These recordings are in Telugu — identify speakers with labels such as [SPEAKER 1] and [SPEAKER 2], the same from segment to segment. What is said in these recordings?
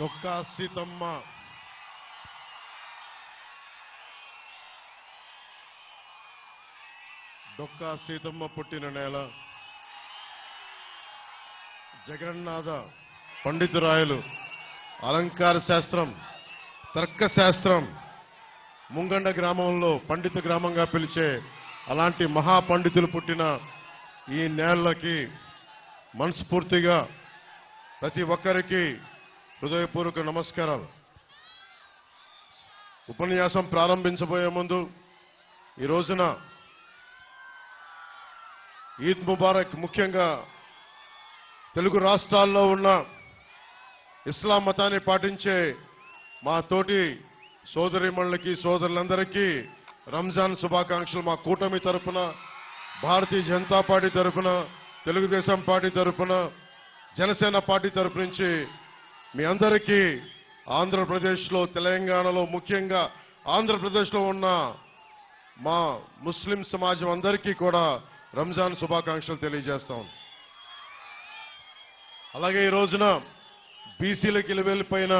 [SPEAKER 1] డొక్కా సీతమ్మ డొక్కా సీతమ్మ పుట్టిన నేల. జగన్నాథ పండితురాయలు. అలంకార శాస్త్రం తర్క శాస్త్రం. ముంగండ గ్రామంలో పండిత గ్రామంగా పిలిచే అలాంటి మహాపండితులు పుట్టిన ఈ నేలకి మనస్ఫూర్తిగా ప్రతి ఒక్కరికి హృదయపూర్వక నమస్కారాలు. ఉపన్యాసం ప్రారంభించబోయే ముందు ఈ రోజున ఈద్ ముబారక్ ముఖ్యంగా తెలుగు రాష్ట్రాల్లో ఉన్న ఇస్లాం మతాన్ని పాటించే మా తోటి సోదరిమణులకి సోదరులందరికీ రంజాన్ శుభాకాంక్షలు మా కూటమి తరపున భారతీయ జనతా పార్టీ తరపున తెలుగుదేశం పార్టీ తరపున జనసేన పార్టీ తరఫు నుంచి మీ అందరికీ ఆంధ్రప్రదేశ్లో తెలంగాణలో ముఖ్యంగా ఆంధ్రప్రదేశ్లో ఉన్న మా ముస్లిం సమాజం అందరికీ కూడా రంజాన్ శుభాకాంక్షలు తెలియజేస్తాం అలాగే ఈ రోజున బీసీలకు వెళ్ళిపోయిన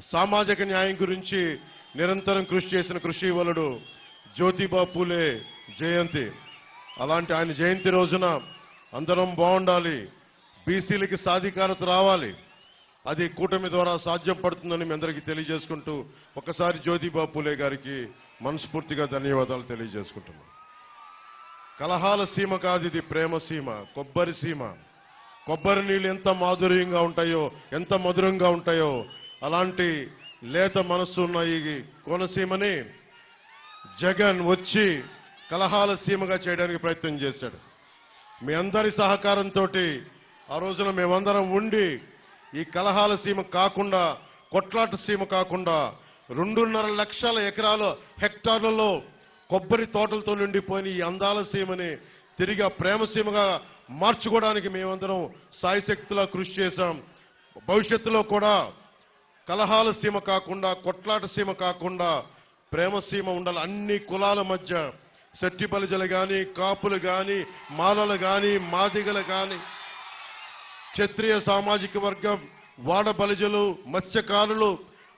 [SPEAKER 1] సామాజిక న్యాయం గురించి నిరంతరం కృషి చేసిన కృషి వలుడు జ్యోతిబా పూలే జయంతి. అలాంటి ఆయన జయంతి రోజున అందరం బాగుండాలి బీసీలకి సాధికారత రావాలి. అది కూటమి ద్వారా సాధ్యం పడుతుందని మీ అందరికీ తెలియజేసుకుంటూ ఒకసారి జ్యోతిబా పూలే గారికి మనస్ఫూర్తిగా ధన్యవాదాలు తెలియజేసుకుంటున్నాను. కలహాల సీమ కాదు ఇది ప్రేమ సీమ కొబ్బరి సీమ. కొబ్బరి నీళ్ళు ఎంత మాధుర్యంగా ఉంటాయో ఎంత మధురంగా ఉంటాయో అలాంటి లేత మనస్సు ఉన్న ఈ కోనసీమని జగన్ వచ్చి కలహాల సీమగా చేయడానికి ప్రయత్నం చేశాడు. మీ అందరి సహకారంతో ఆ రోజున మేమందరం ఉండి ఈ కలహాల సీమ కాకుండా కొట్లాట సీమ కాకుండా రెండున్నర లక్షల ఎకరాల హెక్టార్లలో కొబ్బరి తోటలతో నిండిపోయిన ఈ అందాల సీమని తిరిగి ఆ ప్రేమ సీమగా మార్చుకోవడానికి మేమందరం సాయశక్తిలా కృషి చేశాం. భవిష్యత్తులో కూడా కలహాల సీమ కాకుండా కొట్లాట సీమ కాకుండా ప్రేమ సీమ ఉండాలి. అన్ని కులాల మధ్య సెట్టిపలిజలు కానీ కాపులు కానీ మాలలు కానీ మాదిగలు కానీ క్షత్రియ సామాజిక వర్గం వాడ బలిజలు మత్స్యకారులు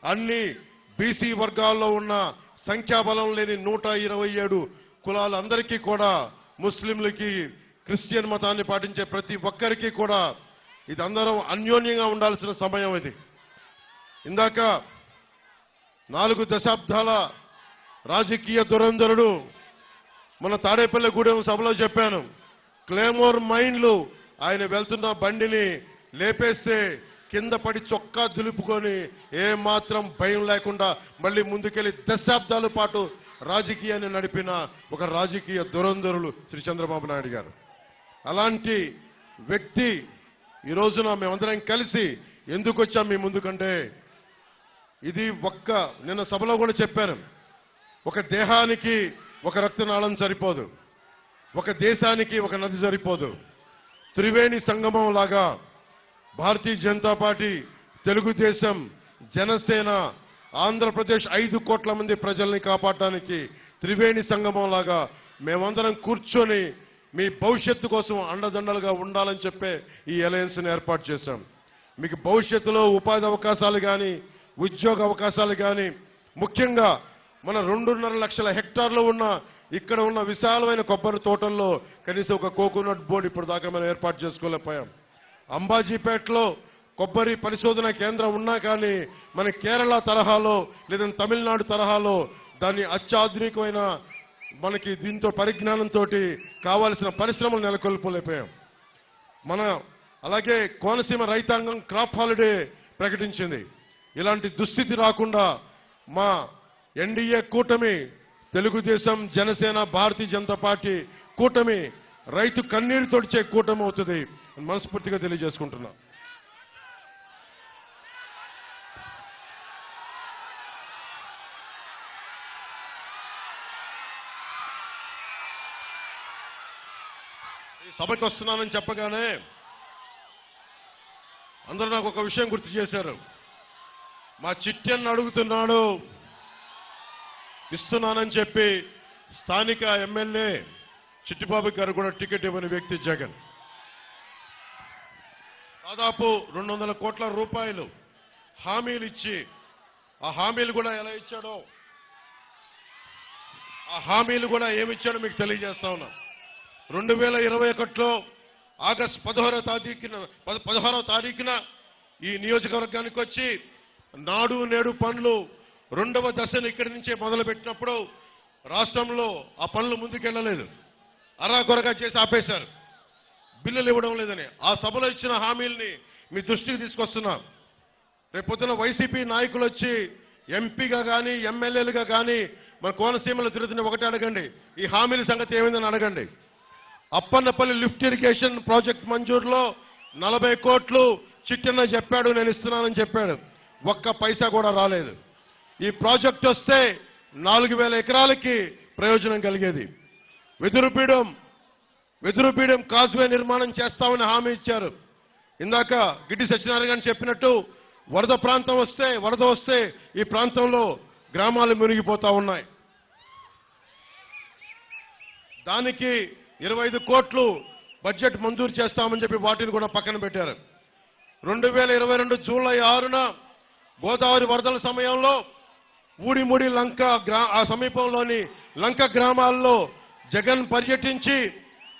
[SPEAKER 1] అన్ని బీసీ వర్గాల్లో ఉన్న సంఖ్యాబలం లేని నూట ఇరవై ఏడు కులాలందరికీ కూడా ముస్లింలకి క్రిస్టియన్ మతాన్ని పాటించే ప్రతి ఒక్కరికి కూడా ఇది అందరం అన్యోన్యంగా ఉండాల్సిన సమయం ఇది. ఇందాక నాలుగు దశాబ్దాల రాజకీయ దురంధరుడు మన తాడేపల్లిగూడెం సభలో చెప్పాను క్లేమోర్ మైన్లు ఆయన వెళ్తున్న బండిని లేపేస్తే కింద పడి చొక్కా దులుపుకొని ఏమాత్రం భయం లేకుండా మళ్ళీ ముందుకెళ్ళి దశాబ్దాల పాటు రాజకీయాన్ని నడిపిన ఒక రాజకీయ దురంధరులు శ్రీ చంద్రబాబు నాయుడు గారు. అలాంటి వ్యక్తి ఈ రోజున మేమందరం కలిసి ఎందుకు వచ్చాం మీ ముందుకంటే? ఇది ఒక్క నిన్న సభలో కూడా చెప్పాను. ఒక దేహానికి ఒక రక్తనాళం సరిపోదు. ఒక దేశానికి ఒక నది సరిపోదు. త్రివేణి సంగమం లాగా భారతీయ జనతా పార్టీ తెలుగుదేశం జనసేన ఆంధ్రప్రదేశ్ ఐదు కోట్ల మంది ప్రజల్ని కాపాడటానికి త్రివేణి సంగమం లాగా మేమందరం కూర్చొని మీ భవిష్యత్తు కోసం అండదండలుగా ఉండాలని చెప్పే ఈ అలయన్స్ ఏర్పాటు చేశాం. మీకు భవిష్యత్తులో ఉపాధి అవకాశాలు కానీ ఉద్యోగ అవకాశాలు కానీ ముఖ్యంగా మన రెండున్నర లక్షల హెక్టార్లు ఉన్న ఇక్కడ ఉన్న విశాలమైన కొబ్బరి తోటల్లో కనీసం ఒక కోకోనట్ బోర్డు ఇప్పుడు దాకా మనం ఏర్పాటు చేసుకోలేకపోయాం. అంబాజీపేటలో కొబ్బరి పరిశోధన కేంద్రం ఉన్నా కానీ మన కేరళ తరహాలో లేదా తమిళనాడు తరహాలో దాన్ని అత్యాధునికమైన మనకి దీంతో పరిజ్ఞానంతో కావాల్సిన పరిశ్రమలు నెలకొల్పలేకపోయాం. మన అలాగే కోనసీమ రైతాంగం క్రాప్ హాలిడే ప్రకటించింది. ఇలాంటి దుస్థితి రాకుండా మా ఎన్డీఏ కూటమి తెలుగుదేశం జనసేన భారతీయ జనతా పార్టీ కూటమి రైతు కన్నీరు తొడిచే కూటమి అవుతుంది మనస్ఫూర్తిగా తెలియజేసుకుంటున్నా. సభకి వస్తున్నానని చెప్పగానే అందరూ నాకు ఒక విషయం గుర్తు చేశారు. మా చిట్టెన్ను అడుగుతున్నాడు ఇస్తున్నానని చెప్పి స్థానిక ఎమ్మెల్యే చిట్టిబాబు గారు కూడా టికెట్ ఇవ్వని వ్యక్తి జగన్. దాదాపు రెండు వందల కోట్ల రూపాయలు హామీలు ఇచ్చి ఆ హామీలు కూడా ఎలా ఇచ్చాడో ఆ హామీలు కూడా ఏమి ఇచ్చాడో మీకు తెలియజేస్తా ఉన్నా. రెండు వేల ఇరవై ఒకటిలో ఆగస్టు పదహారో తారీఖున పదహారో తారీఖున ఈ నియోజకవర్గానికి వచ్చి నాడు నేడు పనులు రెండవ దశను ఇక్కడి నుంచే మొదలుపెట్టినప్పుడు రాష్ట్రంలో ఆ పనులు ముందుకెళ్ళలేదు అరాకొరగా చేసి ఆపేశారు. బిల్లులు ఇవ్వడం లేదని. ఆ సభలో ఇచ్చిన హామీల్ని మీ దృష్టికి తీసుకొస్తున్నా. రేపొద్దున వైసీపీ నాయకులు వచ్చి ఎంపీగా కానీ ఎమ్మెల్యేలుగా కానీ మన కోనసీమలో తిరుగుతున్న ఒకటి అడగండి. ఈ హామీల సంగతి ఏమైందని అడగండి. అప్పన్నపల్లి లిఫ్ట్ ఇరిగేషన్ ప్రాజెక్ట్ మంజూరులో నలభై కోట్లు చిట్టన్న చెప్పాడు నేను ఇస్తున్నానని చెప్పాడు. ఒక్క పైసా కూడా రాలేదు. ఈ ప్రాజెక్ట్ వస్తే నాలుగు వేల ఎకరాలకి ప్రయోజనం కలిగేది. వెదురుపీడం వెదురుపీడం కాజ్వే నిర్మాణం చేస్తామని హామీ ఇచ్చారు. ఇందాక గిడ్డి సత్యనారాయణ గారు చెప్పినట్టు వరద ప్రాంతం వస్తే వరద వస్తే ఈ ప్రాంతంలో గ్రామాలు మునిగిపోతా ఉన్నాయి. దానికి ఇరవై ఐదు కోట్లు బడ్జెట్ మంజూరు చేస్తామని చెప్పి వాటిని కూడా పక్కన పెట్టారు. రెండు వేల ఇరవై రెండు జూలై ఆరున గోదావరి వరదల సమయంలో ఊడిముడి లంక గ్రా ఆ సమీపంలోని లంక గ్రామాల్లో జగన్ పర్యటించి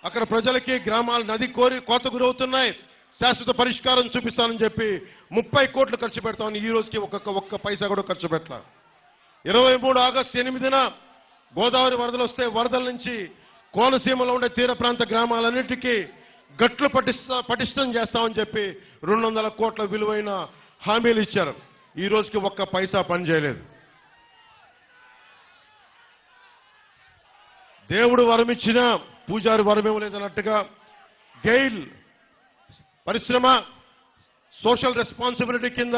[SPEAKER 1] అక్కడ ప్రజలకి గ్రామాలు నది కోరి కోత గురవుతున్నాయి. శాశ్వత పరిష్కారం చూపిస్తానని చెప్పి ముప్పై కోట్లు ఖర్చు పెడతామని ఈ రోజుకి ఒక్కొక్క ఒక్క పైసా కూడా ఖర్చు పెట్టాల. ఇరవై మూడు ఆగస్టు ఎనిమిదిన గోదావరి వరదలు వస్తే వరదల నుంచి కోనసీమలో ఉండే తీర ప్రాంత గ్రామాలన్నిటికీ గట్లు పటిస్తా పటిష్టం చేస్తామని చెప్పి రెండు వందల కోట్ల విలువైన హామీలు ఇచ్చారు. ఈ రోజుకి ఒక్క పైసా పని చేయలేదు. దేవుడు వరమిచ్చినా పూజారి వరం ఇవ్వలేదన్నట్టుగా గెయిల్ పరిశ్రమ సోషల్ రెస్పాన్సిబిలిటీ కింద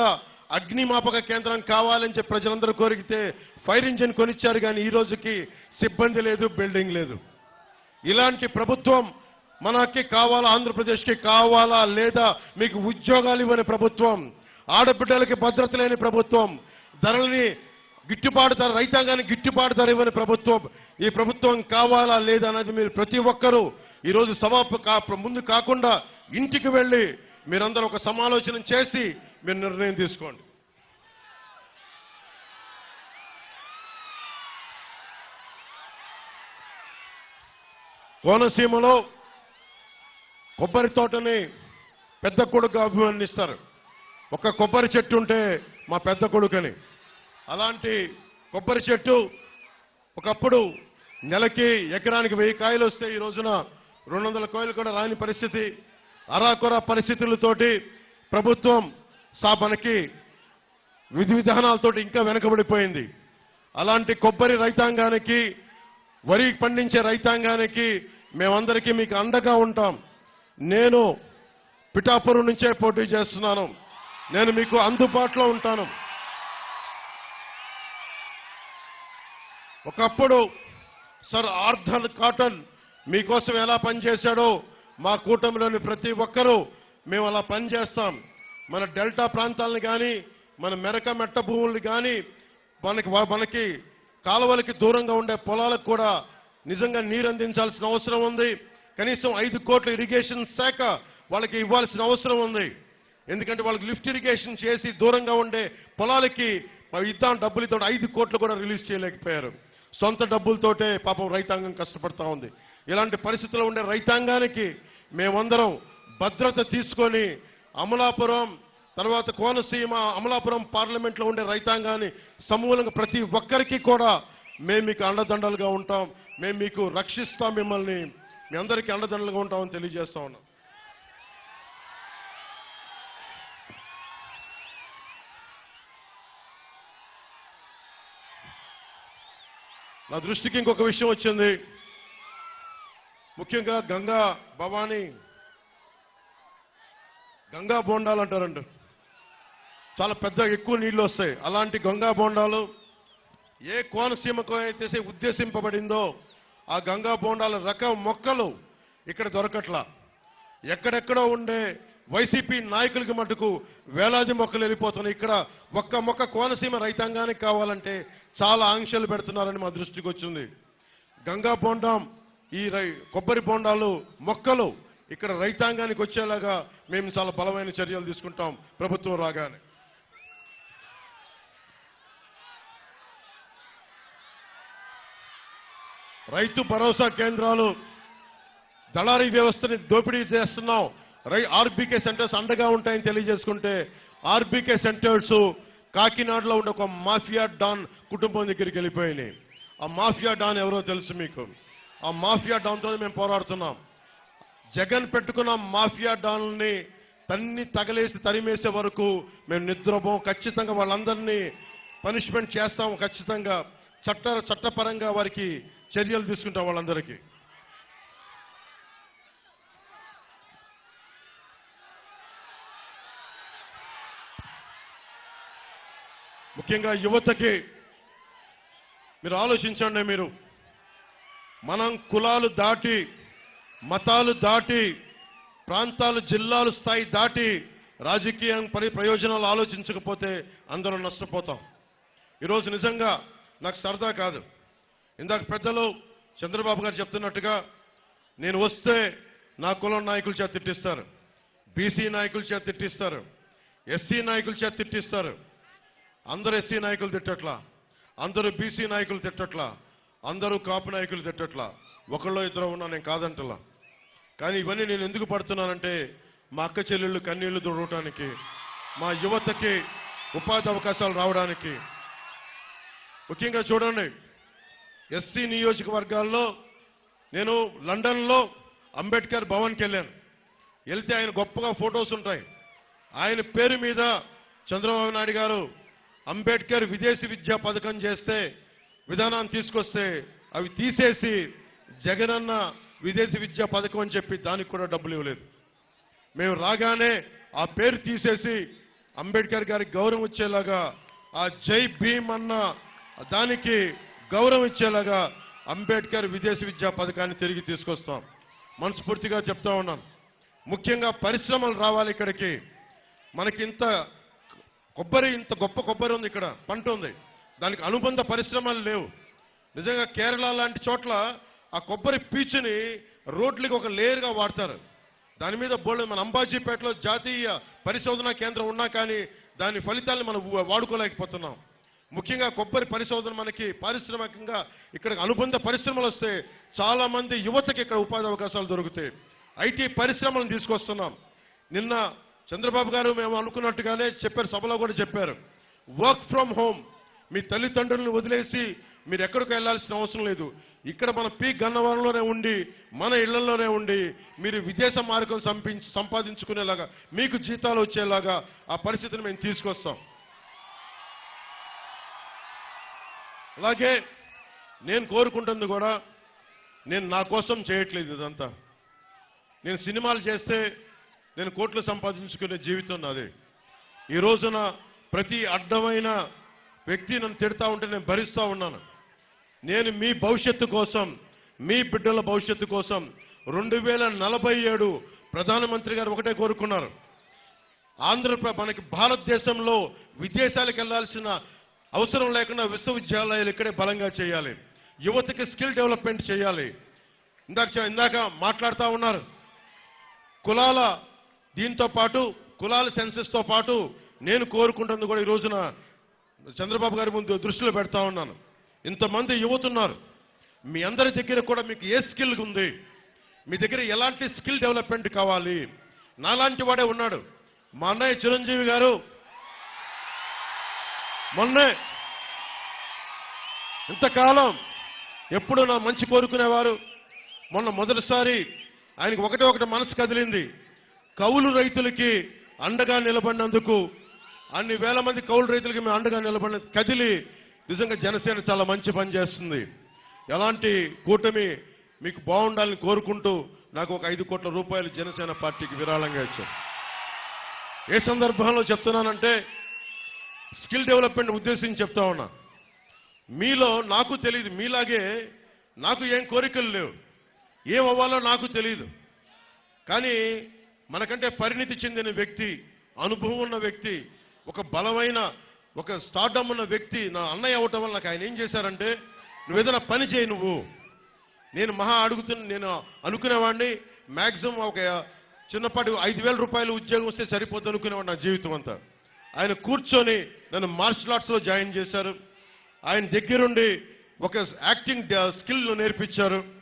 [SPEAKER 1] అగ్నిమాపక కేంద్రం కావాలని చెప్పి ప్రజలందరూ కోరికితే ఫైర్ ఇంజిన్ కొనిచ్చారు కానీ ఈ రోజుకి సిబ్బంది లేదు బిల్డింగ్ లేదు. ఇలాంటి ప్రభుత్వం మనకి కావాలా ఆంధ్రప్రదేశ్కి కావాలా లేదా మీకు ఉద్యోగాలు ఇవ్వని ప్రభుత్వం ఆడబిడ్డలకి భద్రత లేని ప్రభుత్వం ధరలని గిట్టుబాటు ధర రైతాంగానికి గిట్టుబాటు ధర ఇవ్వని ప్రభుత్వం ఈ ప్రభుత్వం కావాలా లేదా అనేది మీరు ప్రతి ఒక్కరూ ఈరోజు సభ ముందు కాకుండా ఇంటికి వెళ్ళి మీరందరూ ఒక సమాలోచన చేసి మీరు నిర్ణయం తీసుకోండి. కోనసీమలో కొబ్బరి తోటని పెద్ద కొడుకు అభిమానిస్తారు. ఒక కొబ్బరి చెట్టు ఉంటే మా పెద్ద కొడుకని. అలాంటి కొబ్బరి చెట్టు ఒకప్పుడు నెలకి ఎకరానికి వెయ్యి కాయలు వస్తే ఈ రోజున రెండు వందల కాయలు కూడా రాని పరిస్థితి. అరాకొర పరిస్థితులతోటి ప్రభుత్వం సా మనకి విధి విధానాలతోటి ఇంకా వెనకబడిపోయింది. అలాంటి కొబ్బరి రైతాంగానికి వరి పండించే రైతాంగానికి మేమందరికీ మీకు అండగా ఉంటాం. నేను పిఠాపురం నుంచే పోటీ చేస్తున్నాను. నేను మీకు అందుబాటులో ఉంటాను. ఒకప్పుడు సర్ ఆర్థర్ కాటన్ మీకోసం ఎలా పనిచేశాడో మా కూటమిలోని ప్రతి ఒక్కరూ మేము అలా పనిచేస్తాం. మన డెల్టా ప్రాంతాలను కానీ మన మెరక మెట్ట భూముల్ని కానీ మనకి మనకి కాలువలకి దూరంగా ఉండే పొలాలకు కూడా నిజంగా నీరు అందించాల్సిన అవసరం ఉంది. కనీసం ఐదు కోట్ల ఇరిగేషన్ శాఖ వాళ్ళకి ఇవ్వాల్సిన అవసరం ఉంది. ఎందుకంటే వాళ్ళకి లిఫ్ట్ ఇరిగేషన్ చేసి దూరంగా ఉండే పొలాలకి ఇద్దాం డబ్బులు ఇద్దాం ఐదు కోట్లు కూడా రిలీజ్ చేయలేకపోయారు. సొంత డబ్బులతోటే పాపం రైతాంగం కష్టపడతా ఉంది. ఇలాంటి పరిస్థితుల్లో ఉండే రైతాంగానికి మేమందరం భద్రత తీసుకొని అమలాపురం తర్వాత కోనసీమ అమలాపురం పార్లమెంట్లో ఉండే రైతాంగాన్ని సమూలంగా ప్రతి ఒక్కరికి కూడా మేము మీకు అండదండలుగా ఉంటాం. మేము మీకు రక్షిస్తాం మిమ్మల్ని. మీ అందరికీ అండదండలుగా ఉంటామని తెలియజేస్తా ఉన్నాం. నా దృష్టికి ఇంకొక విషయం వచ్చింది. ముఖ్యంగా గంగా భవానీ గంగా బోండాలు అంటారంట. చాలా పెద్ద ఎక్కువ నీళ్ళు వస్తాయి. అలాంటి గంగా బోండాలు ఏ కోనసీమకు అయితే ఉద్దేశింపబడిందో ఆ గంగా బోండాల రకం మొక్కలు ఇక్కడ దొరకట్లా. ఎక్కడెక్కడో ఉండే వైసీపీ నాయకులకి మటుకు వేలాది మొక్కలు వెళ్ళిపోతున్నాయి. ఇక్కడ ఒక్క మొక్క కోనసీమ రైతాంగానికి కావాలంటే చాలా ఆంక్షలు పెడుతున్నారని మా దృష్టికి వచ్చింది. గంగా బోండాం ఈ కొబ్బరి బోండాలు మొక్కలు ఇక్కడ రైతాంగానికి వచ్చేలాగా మేము చాలా బలమైన చర్యలు తీసుకుంటాం ప్రభుత్వం రాగానే. రైతు భరోసా కేంద్రాలు దళారీ వ్యవస్థని దోపిడీ చేస్తున్నాం. రై ఆర్బీకే సెంటర్స్ అండగా ఉంటాయని తెలియజేసుకుంటే ఆర్బీకే సెంటర్స్ కాకినాడలో ఉండే ఒక మాఫియా డాన్ కుటుంబం దగ్గరికి వెళ్ళిపోయినాయి. ఆ మాఫియా డాన్ ఎవరో తెలుసు మీకు? ఆ మాఫియా డాన్తో మేము పోరాడుతున్నాం. జగన్ పెట్టుకున్న మాఫియా డాన్లని తన్ని తగలేసి తరిమేసే వరకు మేము నిద్రపోం. ఖచ్చితంగా వాళ్ళందరినీ పనిష్మెంట్ చేస్తాం. ఖచ్చితంగా చట్ట చట్టపరంగా వారికి చర్యలు తీసుకుంటాం వాళ్ళందరికీ. ముఖ్యంగా యువతకి మీరు ఆలోచించండి మీరు. మనం కులాలు దాటి మతాలు దాటి ప్రాంతాలు జిల్లాలు స్థాయి దాటి రాజకీయం పరి ప్రయోజనాలు ఆలోచించకపోతే అందరం నష్టపోతాం. ఈరోజు నిజంగా నాకు సరదా కాదు. ఇందాక పెద్దలు చంద్రబాబు గారు చెప్తున్నట్టుగా నేను వస్తే నా కులం నాయకుల చేత తిట్టిస్తారు. బీసీ నాయకుల చేత తిట్టిస్తారు. ఎస్సీ నాయకుల చేత తిట్టిస్తారు. అందరు ఎస్సీ నాయకులు తిట్టట్లా అందరూ బీసీ నాయకులు తిట్టట్లా అందరూ కాపు నాయకులు తిట్టట్లా. ఒకళ్ళో ఇద్దరు ఉన్నా నేను కాదంటలా. కానీ ఇవన్నీ నేను ఎందుకు పడుతున్నానంటే మా అక్క చెల్లెళ్ళు కన్నీళ్ళు దుడవటానికి మా యువతకి ఉపాధి అవకాశాలు రావడానికి. ముఖ్యంగా చూడండి ఎస్సీ నియోజకవర్గాల్లో నేను లండన్లో అంబేద్కర్ భవన్కి వెళ్ళాను. వెళ్తే ఆయన గొప్పగా ఫొటోస్ ఉంటాయి. ఆయన పేరు మీద చంద్రబాబు నాయుడు గారు అంబేద్కర్ విదేశీ విద్యా పథకం చేస్తే విధానాన్ని తీసుకొస్తే అవి తీసేసి జగనన్న విదేశీ విద్యా పథకం అని చెప్పి దానికి కూడా డబ్బులు ఇవ్వలేదు. మేము రాగానే ఆ పేరు తీసేసి అంబేద్కర్ గారికి గౌరవం ఇచ్చేలాగా ఆ జై భీమ్ అన్న దానికి గౌరవం ఇచ్చేలాగా అంబేద్కర్ విదేశీ విద్యా పథకాన్ని తిరిగి తీసుకొస్తాం. మనస్ఫూర్తిగా చెప్తా ఉన్నాను. ముఖ్యంగా పరిశ్రమలు రావాలి ఇక్కడికి. మనకి ఇంత కొబ్బరి ఇంత గొప్ప కొబ్బరి ఉంది ఇక్కడ పంట ఉంది. దానికి అనుబంధ పరిశ్రమలు లేవు. నిజంగా కేరళ లాంటి చోట్ల ఆ కొబ్బరి పీచుని రోడ్లకి ఒక లేయర్గా వాడతారు. దాని మీద బోల్డ్ మన అంబాజీపేటలో జాతీయ పరిశోధన కేంద్రం ఉన్నా కానీ దాని ఫలితాలను మనం వాడుకోలేకపోతున్నాం. ముఖ్యంగా కొబ్బరి పరిశోధన మనకి పారిశ్రామికంగా ఇక్కడ అనుబంధ పరిశ్రమలు వస్తే చాలా మంది యువతకి ఇక్కడ ఉపాధి అవకాశాలు దొరుకుతాయి. ఐటీ పరిశ్రమలను తీసుకొస్తున్నాం. నిన్న చంద్రబాబు గారు మేము అనుకున్నట్టుగానే చెప్పారు సభలో కూడా చెప్పారు. వర్క్ ఫ్రమ్ హోమ్ మీ తల్లిదండ్రులను వదిలేసి మీరు ఎక్కడికి వెళ్ళాల్సిన అవసరం లేదు. ఇక్కడ మన పీ గన్నవరంలోనే ఉండి మన ఇళ్ళలోనే ఉండి మీరు విదేశ మార్గం సంపించి సంపాదించుకునేలాగా మీకు జీతాలు వచ్చేలాగా ఆ పరిస్థితిని మేము తీసుకొస్తాం. అలాగే నేను కోరుకుంటుంది కూడా నేను నా కోసం చేయట్లేదు ఇదంతా. నేను సినిమాలు చేస్తే నేను కోట్లు సంపాదించుకునే జీవితం నాది. ఈ రోజున ప్రతి అడ్డమైన వ్యక్తి నన్ను తిడతా ఉంటే నేను భరిస్తూ ఉన్నాను. నేను మీ భవిష్యత్తు కోసం మీ బిడ్డల భవిష్యత్తు కోసం రెండు వేల నలభై ఏడు ప్రధానమంత్రి గారు ఒకటే కోరుకున్నారు. ఆంధ్రప్రదేశ్ మనకి భారతదేశంలో విదేశాలకు వెళ్ళాల్సిన అవసరం లేకుండా విశ్వవిద్యాలయాలు ఇక్కడే బలంగా చేయాలి. యువతకి స్కిల్ డెవలప్మెంట్ చేయాలి. ఇందాక ఇందాక మాట్లాడుతూ ఉన్నారు. కులాల దీంతో పాటు కులాల సెన్సెస్తో పాటు నేను కోరుకుంటుంది కూడా ఈ రోజున చంద్రబాబు గారి ముందు దృష్టిలో పెడతా ఉన్నాను. ఇంతమంది యువతున్నారు. మీ అందరి దగ్గర కూడా మీకు ఏ స్కిల్ ఉంది? మీ దగ్గర ఎలాంటి స్కిల్ డెవలప్మెంట్ కావాలి? నాలాంటి వాడే ఉన్నాడు. మా అన్నయ్య చిరంజీవి గారు. మొన్నే ఇంతకాలం ఎప్పుడు నా మంచి కోరుకునేవారు. మొన్న మొదటిసారి ఆయనకి ఒకటి ఒకటి మనసు కదిలింది. కౌలు రైతులకి అండగా నిలబడినందుకు అన్ని వేల మంది కౌలు రైతులకి మేము అండగా నిలబడిన కదిలి నిజంగా జనసేన చాలా మంచి పని చేస్తుంది. ఎలాంటి కూటమి మీకు బాగుండాలని కోరుకుంటూ నాకు ఒక ఐదు కోట్ల రూపాయలు జనసేన పార్టీకి విరాళంగా ఇచ్చారు. ఏ సందర్భంలో చెప్తున్నానంటే స్కిల్ డెవలప్మెంట్ ఉద్దేశించి చెప్తా ఉన్నా. మీలో నాకు తెలియదు మీలాగే నాకు ఏం కోరికలు లేవు. ఏం అవ్వాలో నాకు తెలియదు. కానీ మనకంటే పరిణితి చెందిన వ్యక్తి అనుభవం ఉన్న వ్యక్తి ఒక బలమైన ఒక స్టార్డమ్ ఉన్న వ్యక్తి నా అన్నయ్య అవటం వల్ల నాకు ఆయన ఏం చేశారంటే నువ్వు ఏదైనా పని చేయి నువ్వు. నేను మహా అడుగుతున్న నేను అనుకునేవాడిని మ్యాక్సిమం ఒక చిన్నపాటి ఐదు వేల రూపాయలు ఉద్యోగం వస్తే సరిపోద్ది అనుకునేవాడు నా జీవితం అంతా. ఆయన కూర్చొని నన్ను మార్షల్ ఆర్ట్స్లో జాయిన్ చేశారు. ఆయన దగ్గరుండి ఒక యాక్టింగ్ స్కిల్ uh, నేర్పించారు.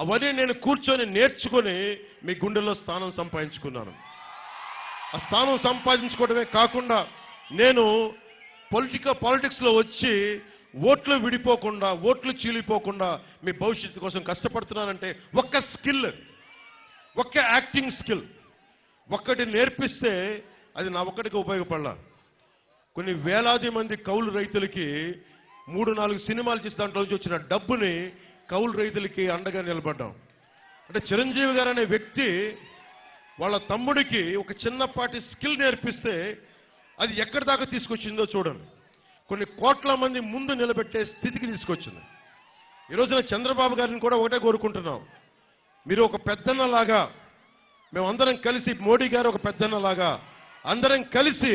[SPEAKER 1] అవన్నీ నేను కూర్చొని నేర్చుకొని మీ గుండెల్లో స్థానం సంపాదించుకున్నాను. ఆ స్థానం సంపాదించుకోవడమే కాకుండా నేను పొలిటికల్ పాలిటిక్స్లో వచ్చి ఓట్లు విడిపోకుండా ఓట్లు చీలిపోకుండా మీ భవిష్యత్తు కోసం కష్టపడుతున్నానంటే ఒక్క స్కిల్ ఒక్క యాక్టింగ్ స్కిల్ ఒక్కటి నేర్పిస్తే అది నా ఒక్కడికి ఉపయోగపడాల. కొన్ని వేలాది మంది కౌలు రైతులకి మూడు నాలుగు సినిమాలు చేసి దాంట్లో నుంచి వచ్చిన డబ్బుని కౌలు రైతులకి అండగా నిలబడ్డాం. అంటే చిరంజీవి గారు అనే వ్యక్తి వాళ్ళ తమ్ముడికి ఒక చిన్నపాటి స్కిల్ నేర్పిస్తే అది ఎక్కడి దాకా తీసుకొచ్చిందో చూడండి. కొన్ని కోట్ల మంది ముందు నిలబెట్టే స్థితికి తీసుకొచ్చింది. ఈ రోజున చంద్రబాబు గారిని కూడా ఒకటే కోరుకుంటున్నాం. మీరు ఒక పెద్దన్నలాగా మేమందరం కలిసి మోడీ గారు ఒక పెద్దన్నలాగా అందరం కలిసి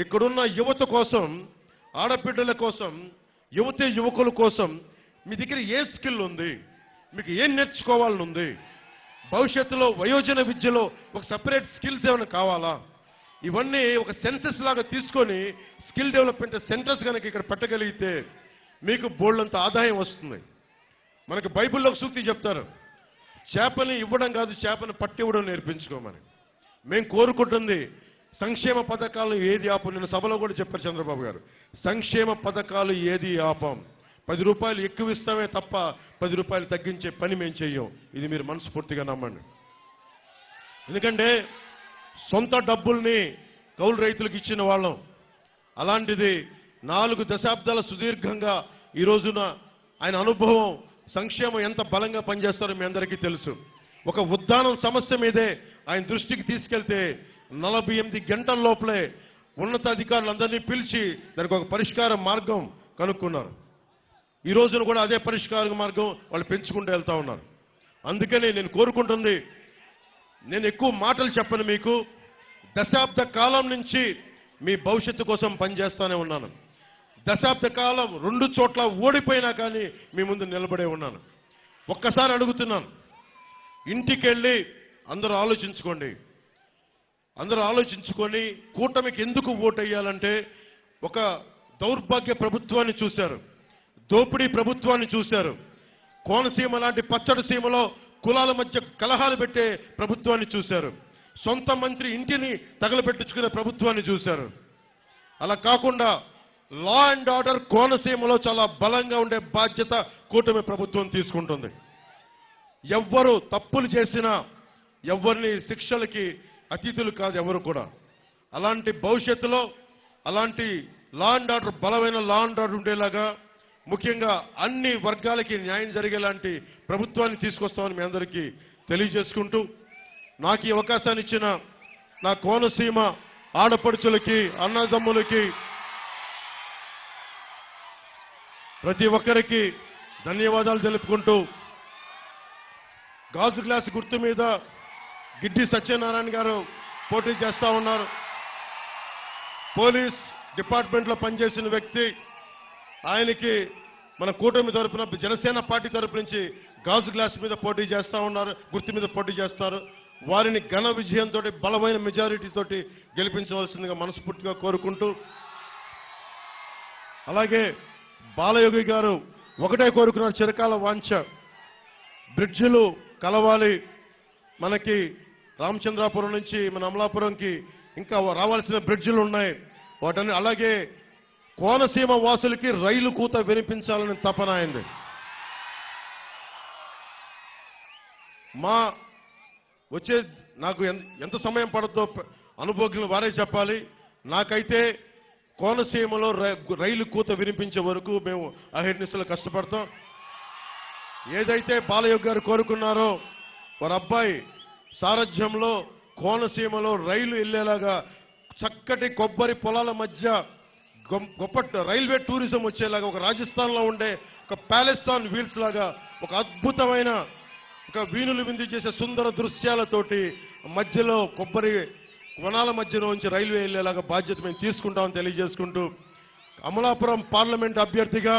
[SPEAKER 1] ఇక్కడున్న యువత కోసం ఆడబిడ్డల కోసం యువతి యువకుల కోసం మీ దగ్గర ఏ స్కిల్ ఉంది? మీకు ఏం నేర్చుకోవాలని ఉంది భవిష్యత్తులో వయోజన విద్యలో ఒక సపరేట్ స్కిల్స్ ఏమైనా కావాలా? ఇవన్నీ ఒక సెన్సెస్ లాగా తీసుకొని స్కిల్ డెవలప్మెంట్ సెంటర్స్ కనుక ఇక్కడ పెట్టగలిగితే మీకు బోల్డంత ఆదాయం వస్తుంది. మనకు బైబిల్లో ఒక సూక్తి చెప్తారు. చేపని ఇవ్వడం కాదు చేపని పట్టివ్వడం నేర్పించుకోమని మేము కోరుకుంటుంది సంక్షేమ పథకాలు ఏది ఆపం? నిన్న సభలో కూడా చెప్పారు చంద్రబాబు గారు. సంక్షేమ పథకాలు ఏది ఆపం? పది రూపాయలు ఎక్కువ ఇస్తామే తప్ప పది రూపాయలు తగ్గించే పని మేము చెయ్యం. ఇది మీరు మనస్ఫూర్తిగా నమ్మండి. ఎందుకంటే సొంత డబ్బుల్ని కౌలు రైతులకు ఇచ్చిన వాళ్ళం. అలాంటిది నాలుగు దశాబ్దాల సుదీర్ఘంగా ఈ రోజున ఆయన అనుభవం సంక్షేమం ఎంత బలంగా పనిచేస్తారో మీ అందరికీ తెలుసు. ఒక ఉద్దానం సమస్య మీదే ఆయన దృష్టికి తీసుకెళ్తే నలభై ఎనిమిది గంటల లోపలే ఉన్నతాధికారులందరినీ పిలిచి దానికి ఒక పరిష్కార మార్గం కనుక్కున్నారు. ఈ రోజున కూడా అదే పరిష్కార మార్గం వాళ్ళు పెంచుకుంటూ వెళ్తా ఉన్నారు. అందుకని నేను కోరుకుంటుంది నేను ఎక్కువ మాటలు చెప్పను మీకు దశాబ్ద కాలం నుంచి మీ భవిష్యత్తు కోసం పనిచేస్తూనే ఉన్నాను. దశాబ్ద కాలం రెండు చోట్ల ఓడిపోయినా కానీ మీ ముందు నిలబడే ఉన్నాను. ఒక్కసారి అడుగుతున్నాను ఇంటికెళ్ళి అందరూ ఆలోచించుకోండి. అందరూ ఆలోచించుకొని కూటమికి ఎందుకు ఓటు వేయాలంటే ఒక దౌర్భాగ్య ప్రభుత్వాన్ని చూశారు. దోపిడీ ప్రభుత్వాన్ని చూశారు. కోనసీమ లాంటి పచ్చడి సీమలో కులాల మధ్య కలహాలు పెట్టే ప్రభుత్వాన్ని చూశారు. సొంత మంత్రి ఇంటిని తగలబెట్టించుకునే ప్రభుత్వాన్ని చూశారు. అలా కాకుండా లా అండ్ ఆర్డర్ కోనసీమలో చాలా బలంగా ఉండే బాధ్యత కూటమి ప్రభుత్వం తీసుకుంటుంది. ఎవ్వరు తప్పులు చేసినా ఎవరిని శిక్షలకి అతిథులు కాదు ఎవరు కూడా. అలాంటి భవిష్యత్తులో అలాంటి లా అండ్ ఆర్డర్ బలమైన లా అండ్ ఆర్డర్ ఉండేలాగా ముఖ్యంగా అన్ని వర్గాలకి న్యాయం జరిగేలాంటి ప్రభుత్వాన్ని తీసుకొస్తామని మీ అందరికీ తెలియజేసుకుంటూ నాకు ఈ అవకాశాన్ని ఇచ్చిన నా కోనసీమ ఆడపడుచులకి అన్నదమ్ములకి ప్రతి ఒక్కరికి ధన్యవాదాలు తెలుపుకుంటూ గాజు గ్లాస్ గుర్తు మీద గిడ్డి సత్యనారాయణ గారు పోటీ చేస్తా ఉన్నారు. పోలీస్ డిపార్ట్మెంట్లో పనిచేసిన వ్యక్తి ఆయనకి మన కూటమి తరపున జనసేన పార్టీ తరపు నుంచి గాజు గ్లాస్ మీద పోటీ చేస్తూ ఉన్నారు గుర్తు మీద పోటీ చేస్తారు. వారిని ఘన విజయంతో బలమైన మెజారిటీతోటి గెలిపించవలసిందిగా మనస్ఫూర్తిగా కోరుకుంటూ అలాగే బాలయోగి గారు ఒకటే కోరుకున్నారు చిరకాల వాంఛ. బ్రిడ్జిలు కలవాలి. మనకి రామచంద్రాపురం నుంచి మన అమలాపురంకి ఇంకా రావాల్సిన బ్రిడ్జిలు ఉన్నాయి. వాటన్ని అలాగే కోనసీమ వాసులకి రైలు కూత వినిపించాలని తపన అయింది. మా వచ్చే నాకు ఎంత సమయం పడుతుందో ప- వారే చెప్పాలి. నాకైతే కోనసీమలో రై- రైలు కూత వినిపించే వరకు మేము అహిర్నిశలు కష్టపడతాం. ఏదైతే బాలయోగ్ గారు కోరుకున్నారో వారి అబ్బాయి సారథ్యంలో కోనసీమలో రైలు వెళ్ళేలాగా చక్కటి కొబ్బరి పొలాల మధ్య గొప్ప రైల్వే టూరిజం వచ్చేలాగా ఒక రాజస్థాన్లో ఉండే ఒక ప్యాలెస్తాన్ వీల్స్ లాగా ఒక అద్భుతమైన ఒక వీణులు విందు చేసే సుందర దృశ్యాలతోటి మధ్యలో కొబ్బరి వనాల మధ్యలో నుంచి రైల్వే వెళ్ళేలాగా బాధ్యత మేము తీసుకుంటామని తెలియజేసుకుంటూ అమలాపురం పార్లమెంట్ అభ్యర్థిగా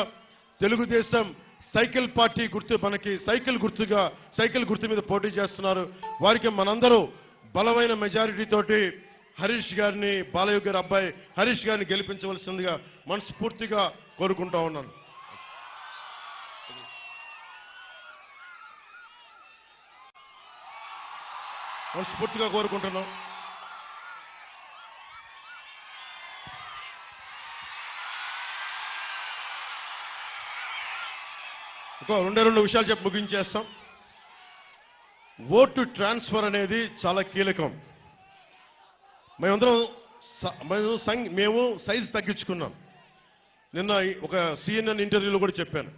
[SPEAKER 1] తెలుగుదేశం సైకిల్ పార్టీ గుర్తు మనకి సైకిల్ గుర్తుగా సైకిల్ గుర్తు మీద పోటీ చేస్తున్నారు. వారికి మనందరూ బలమైన మెజారిటీతోటి హరీష్ గారిని బాలయ్య గారి అబ్బాయి హరీష్ గారిని గెలిపించవలసిందిగా మనస్ఫూర్తిగా కోరుకుంటా ఉన్నాను. మనస్ఫూర్తిగా కోరుకుంటున్నాం. రెండే రెండు విషయాలు చెప్పి ముగించేస్తాం. ఓటు ట్రాన్స్ఫర్ అనేది చాలా కీలకం. మేమందరం స- మేము మేము సైజు తగ్గించుకున్నాం. నిన్న ఒక సిఎన్ఎన్ ఇంటర్వ్యూలో కూడా చెప్పాను.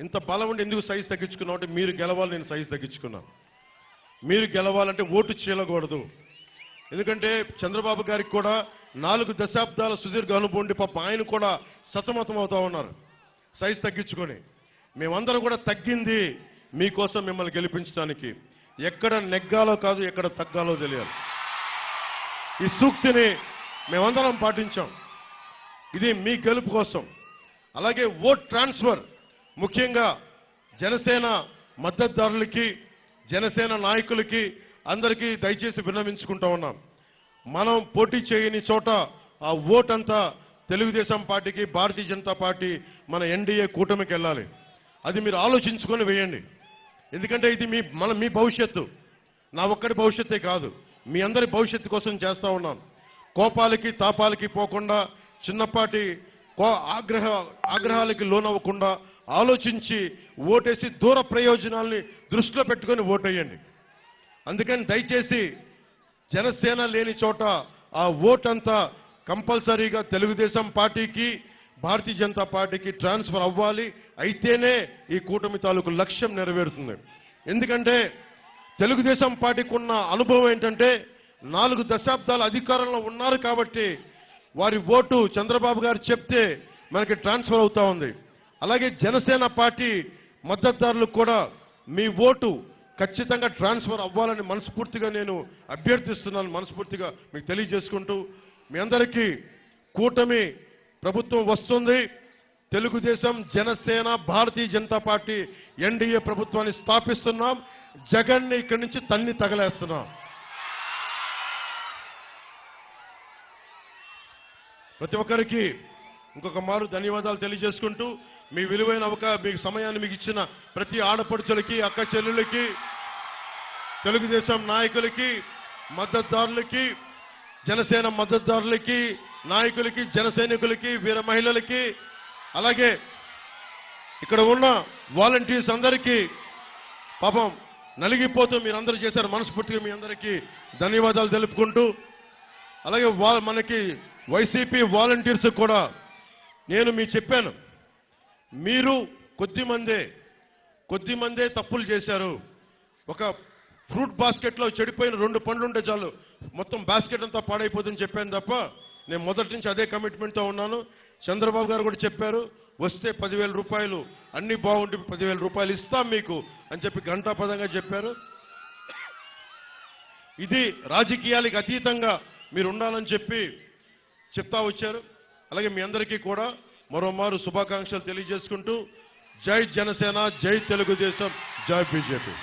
[SPEAKER 1] ఇంత బలం ఉండి ఎందుకు సైజు తగ్గించుకున్నాం అంటే మీరు గెలవాలి నేను సైజు తగ్గించుకున్నాను మీరు గెలవాలంటే ఓటు చేయకూడదు ఎందుకంటే చంద్రబాబు గారికి కూడా నాలుగు దశాబ్దాల సుదీర్ఘ అనుభవం ఉండి పాప ఆయన కూడా సతమతం అవుతా ఉన్నారు. సైజు తగ్గించుకొని. మేమందరం కూడా తగ్గింది మీకోసం మిమ్మల్ని గెలిపించడానికి. ఎక్కడ నెగ్గాలో కాదు ఎక్కడ తగ్గాలో తెలియాలి. ఈ సూక్తిని మేమందరం పాటించాం. ఇది మీ గెలుపు కోసం. అలాగే ఓట్ ట్రాన్స్ఫర్ ముఖ్యంగా జనసేన మద్దతుదారులకి జనసేన నాయకులకి అందరికీ దయచేసి విన్నవించుకుంటా ఉన్నాం. మనం పోటీ చేయని చోట ఆ ఓట్ అంతా తెలుగుదేశం పార్టీకి భారతీయ జనతా పార్టీ మన ఎన్డీఏ కూటమికి వెళ్ళాలి. అది మీరు ఆలోచించుకొని వేయండి. ఎందుకంటే ఇది మీ మన మీ భవిష్యత్తు. నా ఒక్కడి భవిష్యత్తే కాదు. మీ అందరి భవిష్యత్తు కోసం చేస్తా ఉన్నాను. కోపాలకి తాపాలకి పోకుండా చిన్నపాటి కో ఆగ్రహ ఆగ్రహాలకి లోనవ్వకుండా ఆలోచించి ఓటేసి దూర ప్రయోజనాల్ని దృష్టిలో పెట్టుకొని ఓటేయండి. అందుకని దయచేసి జనసేన లేని చోట ఆ ఓట్ అంతా కంపల్సరీగా తెలుగుదేశం పార్టీకి భారతీయ జనతా పార్టీకి ట్రాన్స్ఫర్ అవ్వాలి. అయితేనే ఈ కూటమి తాలూకు లక్ష్యం నెరవేరుతుంది. ఎందుకంటే తెలుగుదేశం పార్టీకి ఉన్న అనుభవం ఏంటంటే నాలుగు దశాబ్దాల అధికారంలో ఉన్నారు కాబట్టి వారి ఓటు చంద్రబాబు గారు చెప్తే మనకి ట్రాన్స్ఫర్ అవుతా ఉంది. అలాగే జనసేన పార్టీ మద్దతుదారులకు కూడా మీ ఓటు ఖచ్చితంగా ట్రాన్స్ఫర్ అవ్వాలని మనస్ఫూర్తిగా నేను అభ్యర్థిస్తున్నాను మనస్ఫూర్తిగా మీకు తెలియజేసుకుంటూ మీ అందరికీ కూటమి ప్రభుత్వం వస్తుంది. తెలుగుదేశం జనసేన భారతీయ జనతా పార్టీ ఎన్డీఏ ప్రభుత్వాన్ని స్థాపిస్తున్నాం. జగన్ని ఇక్కడి నుంచి తన్ని తగలేస్తున్నాం. ప్రతి ఒక్కరికి ఇంకొక మారు ధన్యవాదాలు తెలియజేసుకుంటూ మీ విలువైన ఒక మీ సమయాన్ని మీకు ఇచ్చిన ప్రతి ఆడపడుచులకి అక్క చెల్లెళ్ళకి తెలుగుదేశం నాయకులకి మద్దతుదారులకి జనసేన మద్దతుదారులకి నాయకులకి జన సైనికులకి వీర మహిళలకి అలాగే ఇక్కడ ఉన్న వాలంటీర్స్ అందరికీ పాపం నలిగిపోతూ మీరందరూ చేశారు మనస్ఫూర్తిగా మీ అందరికీ ధన్యవాదాలు తెలుపుకుంటూ అలాగే మనకి వైసీపీ వాలంటీర్స్ కూడా నేను మీ చెప్పాను మీరు కొద్ది మందే కొద్ది మందే తప్పులు చేశారు. ఒక ఫ్రూట్ బాస్కెట్లో చెడిపోయిన రెండు పండ్లు ఉంటే చాలు మొత్తం బాస్కెట్ అంతా పాడైపోతుందని చెప్పాను తప్ప నేను మొదటి నుంచి అదే కమిట్మెంట్తో ఉన్నాను. చంద్రబాబు గారు కూడా చెప్పారు వస్తే పదివేల రూపాయలు అన్ని బాగుంటే పదివేల రూపాయలు ఇస్తాం మీకు అని చెప్పి ఘంటాపదంగా చెప్పారు. ఇది రాజకీయాలకు అతీతంగా మీరు ఉండాలని చెప్పి చెప్తా వచ్చారు. అలాగే మీ అందరికీ కూడా మరోమారు శుభాకాంక్షలు తెలియజేసుకుంటూ జై జనసేన జై తెలుగుదేశం జై బీజేపీ.